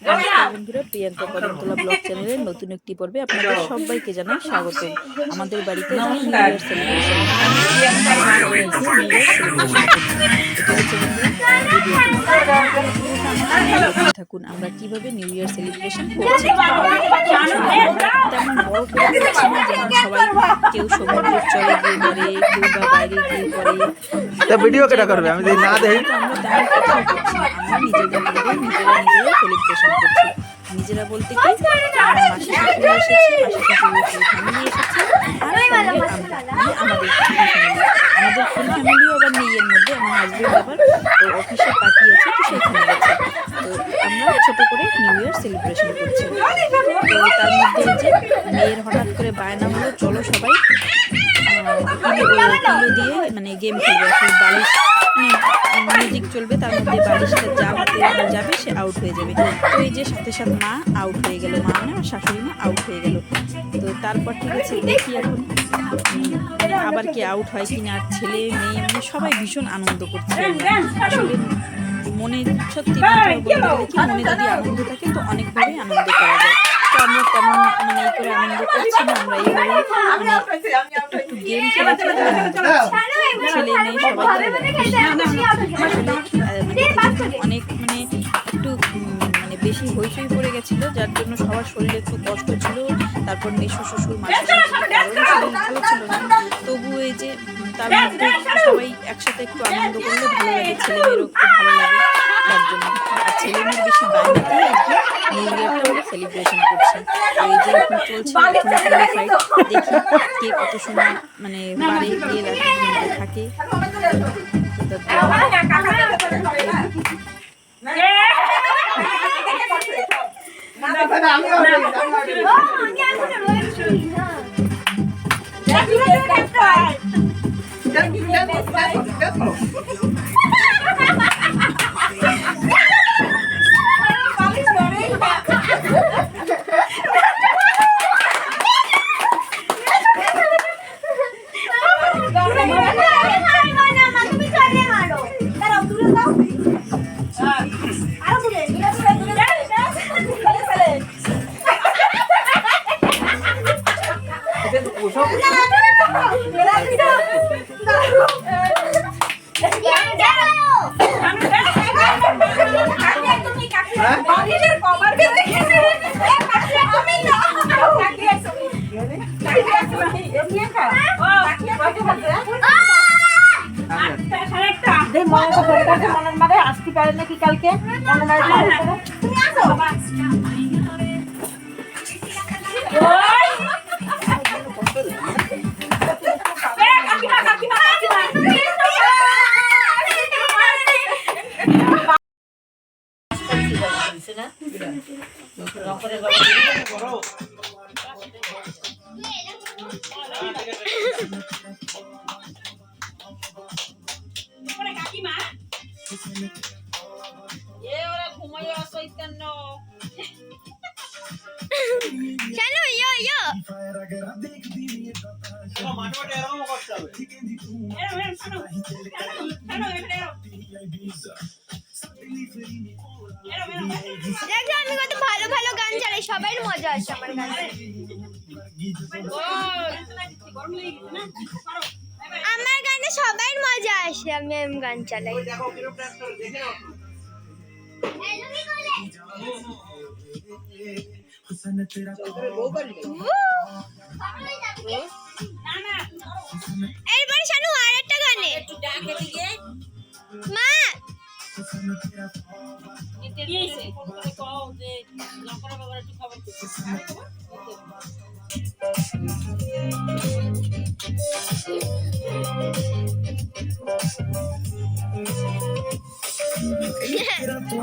নমস্কার বন্ধুরা প্রিয়াঙ্কা কদমতলা ব্লগ চ্যানেলের নতুন একটি পর্বে আপনাদের সবাইকে জানাই স্বাগত। আমাদের বাড়িতে নিউ থাকুন। আমরা কীভাবে নিউ ইয়ার সেলিব্রেশন করছি? তেমন যেমন সবাই কেউ চলে কেউ বা বাইরে করে তা ভিডিও কেটা করবে? আমি যদি না দেখি? আমরা করছি আমরা মধ্যে নিজেরা সেলিব্রেশন করছি নিজেরা বলতে মাসি আমাদের এর মধ্যে আমার হাজবেন্ড আবার অফিসে সেখানে তো আমরা ছোট করে নিউ ইয়ার সেলিব্রেশন করছি মেয়ের হঠাৎ করে বায়না হলো, চলো সবাই। পিলো দিয়ে মানে গেম খেলবে আসলে বালিশ। মিউজিক চলবে, তার মধ্যে বালিশটা যা যাবে, সে আউট হয়ে যাবে। তো এই যে সাথে সাথে মা আউট হয়ে গেল, মা মানে শাশুড়ি মা আউট হয়ে গেল। তো তারপর ঠিক আছে দেখি এখন। আবার কি আউট হয় কি না ছেলে, মেয়ে মানে সবাই ভীষণ আনন্দ করছে। আসলে মনে সত্যি মনে যদি আনন্দ থাকে, তো অনেকভাবেই আনন্দ করা যায়। আমরা তেমন মানে এই করে আনন্দ করছি না আমরা এইভাবে মানে একটু একটু গেম খেলে ছেলে মেয়ে সবাই। অনেক মানে একটু মানে বেশি হইচই পড়ে গেছিল যার জন্য সবার শরীরে একটু কষ্ট ছিল। তারপর মেশো শ্বশুর মাসি ভালো ছিল না। তবু এই যে তার মধ্যে সবাই একসাথে একটু আনন্দ করলে ভালো লাগে ছেলে মেয়েরও একটু ভালো লাগে। তার জন্য। আর ছেলে মেয়ের বেশি বাইরেতেই আজকে নিউ ইয়ারটা আমরা সেলিব্রেশন করছি। তো এই যে এখন চলছে এখনও ফাইট দেখি কে কত সময় মানে বাড়ি রাতে থাকে। তো তারপর আসতে পারে নাকি কালকে? চলো ইয়ো ইয়ো। দেখো আমি কত ভালো ভালো গান চালাই। সবাই মজা আসে আমার গানে। আমার গানে সবাই মজা এসে আমি এরম গান চালাই। এরপরে শানু আর গানে। মা! কি হয়েছে কও যে একটু খবর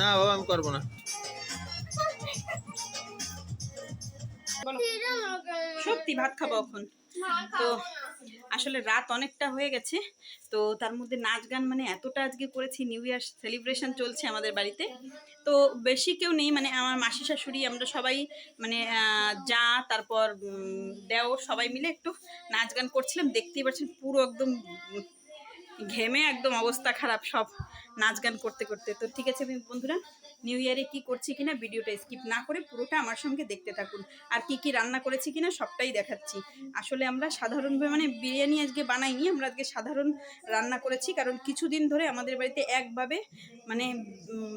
না, বাবা, আমি করব না। সত্যি, ভাত খাব এখন। তো আসলে রাত অনেকটা হয়ে গেছে, তো তার মধ্যে নাচ গান মানে এতটা আজকে করেছি নিউ ইয়ার সেলিব্রেশন চলছে আমাদের বাড়িতে। তো বেশি কেউ নেই মানে আমার মাসি শাশুড়ি, আমরা সবাই মানে যা, তারপর দেও, সবাই মিলে একটু নাচ গান করছিলাম। দেখতেই পাচ্ছেন পুরো একদম ঘেমে একদম অবস্থা খারাপ সব। নাচ গান করতে করতে। তো ঠিক আছে বন্ধুরা নিউ ইয়ারে কি করছি কিনা ভিডিওটা স্কিপ না করে পুরোটা আমার সঙ্গে দেখতে থাকুন। আর কি কি রান্না করেছি কিনা সবটাই দেখাচ্ছি। আসলে আমরা সাধারণভাবে মানে বিরিয়ানি আজকে বানাইনি, আমরা আজকে সাধারণ রান্না করেছি। কারণ কিছুদিন ধরে আমাদের বাড়িতে একভাবে মানে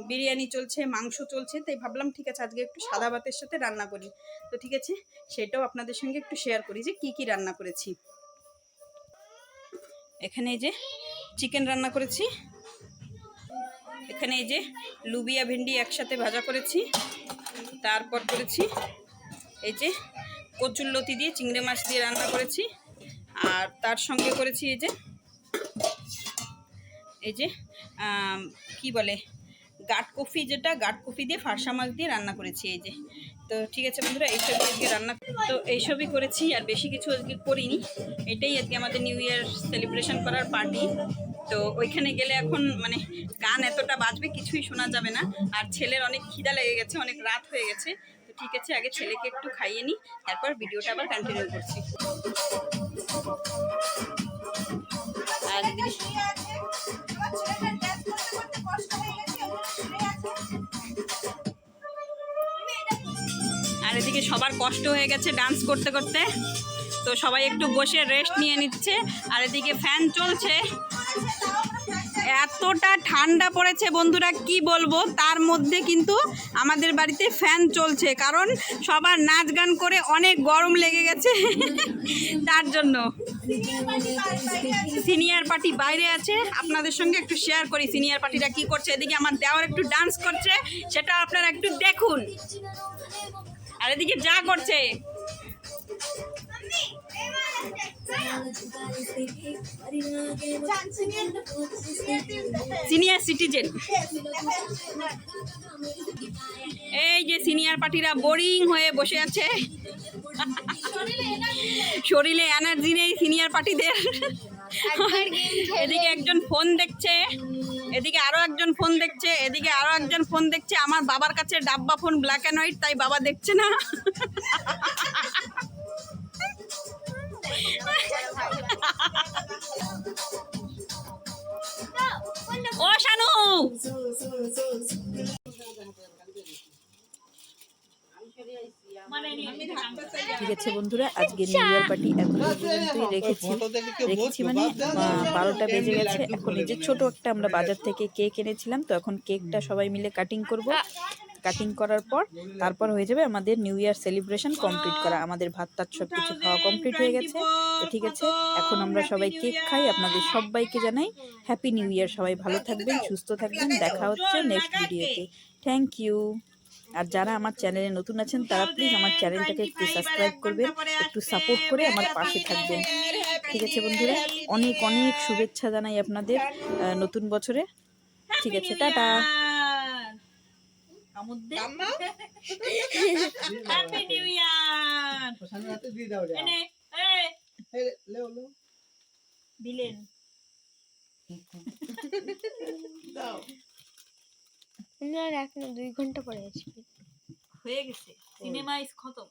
বিরিয়ানি চলছে, মাংস চলছে। তাই ভাবলাম ঠিক আছে আজকে একটু সাদা ভাতের সাথে রান্না করি। তো ঠিক আছে, সেটাও আপনাদের সঙ্গে একটু শেয়ার করি যে কি কি রান্না করেছি। এখানে যে চিকেন রান্না করেছি। এখানে এই যে লুবিয়া ভেন্ডি একসাথে ভাজা করেছি। তারপর করেছি এই যে কচুল্লতি দিয়ে চিংড়ি মাছ দিয়ে রান্না করেছি। আর তার সঙ্গে করেছি এই যে এই যে কি বলে, গাট কফি যেটা, গাট কফি দিয়ে ফারসা মাছ দিয়ে রান্না করেছি এই যে। তো ঠিক আছে বন্ধুরা এইসবই আজকে রান্না তো এইসবই করেছি, আর বেশি কিছু আজকে করিনি। এটাই আজকে আমাদের নিউ ইয়ার সেলিব্রেশন করার পার্টি তো ওইখানে গেলে এখন মানে গান এতটা বাজবে কিছুই শোনা যাবে না। আর ছেলের অনেক খিদা লেগে গেছে অনেক রাত হয়ে গেছে। তো ঠিক আছে আগে ছেলেকে একটু খাইয়ে নিই তারপর ভিডিওটা আবার কন্টিনিউ করছি। আর আর এদিকে সবার কষ্ট হয়ে গেছে ডান্স করতে করতে। তো সবাই একটু বসে রেস্ট নিয়ে নিচ্ছে। আর এদিকে ফ্যান চলছে। এতটা ঠান্ডা পড়েছে বন্ধুরা, কি বলব? তার মধ্যে কিন্তু আমাদের বাড়িতে ফ্যান চলছে, কারণ সবার নাচ গান করে অনেক গরম লেগে গেছে। তার জন্য। সিনিয়র পার্টি বাইরে আছে, আপনাদের সঙ্গে একটু শেয়ার করি সিনিয়র পার্টিটা কি করছে? এদিকে আমার দেওয়ার একটু ডান্স করছে, সেটা আপনারা একটু দেখুন। আর এদিকে যা করছে। সিনিয়র সিটিজেন এই যে সিনিয়র পার্টিরা বোরিং হয়ে বসে আছে। শরীরে এনার্জি নেই সিনিয়র পার্টিদের। এদিকে একজন ফোন দেখছে, এদিকে আরও একজন ফোন দেখছে, এদিকে আরও একজন ফোন দেখছে। আমার বাবার কাছে ডাব্বা ফোন ব্ল্যাক অ্যান্ড হোয়াইট তাই বাবা দেখছে না। ও শানু। ঠিক আছে বন্ধুরা, আজকে নিউ ইয়ার পার্টি পর্যন্তই রেখেছি। রেখেছি মানে বারোটা বেজে গেছে। এখন যে ছোট একটা আমরা বাজার থেকে কেক এনেছিলাম, তো এখন কেকটা সবাই মিলে কাটিং করব। কাটিং করার পর তারপর হয়ে যাবে আমাদের নিউ ইয়ার সেলিব্রেশন কমপ্লিট করা। আমাদের ভাত টাত সব কিছু খাওয়া কমপ্লিট হয়ে গেছে। তো ঠিক আছে, এখন আমরা সবাই কেক খাই। আপনাদের সবাইকে জানাই হ্যাপি নিউ ইয়ার সবাই ভালো থাকবেন, সুস্থ থাকবেন। দেখা হচ্ছে নেক্সট ভিডিওতে থ্যাংক ইউ আর যারা আমার চ্যানেলে নতুন আছেন, তারা প্লিজ আমার চ্যানেলটাকে একটু সাবস্ক্রাইব করবেন, একটু সাপোর্ট করে আমার পাশে থাকবেন। ঠিক আছে বন্ধুরা, অনেক অনেক শুভেচ্ছা জানাই আপনাদের নতুন বছরে। ঠিক আছে, টাটা। হ্যাপি নিউ ইয়ার দিলেন না এক না দুই ঘণ্টা পরে আসবে। হয়ে গেছে। সিনেমা ইজ খতম।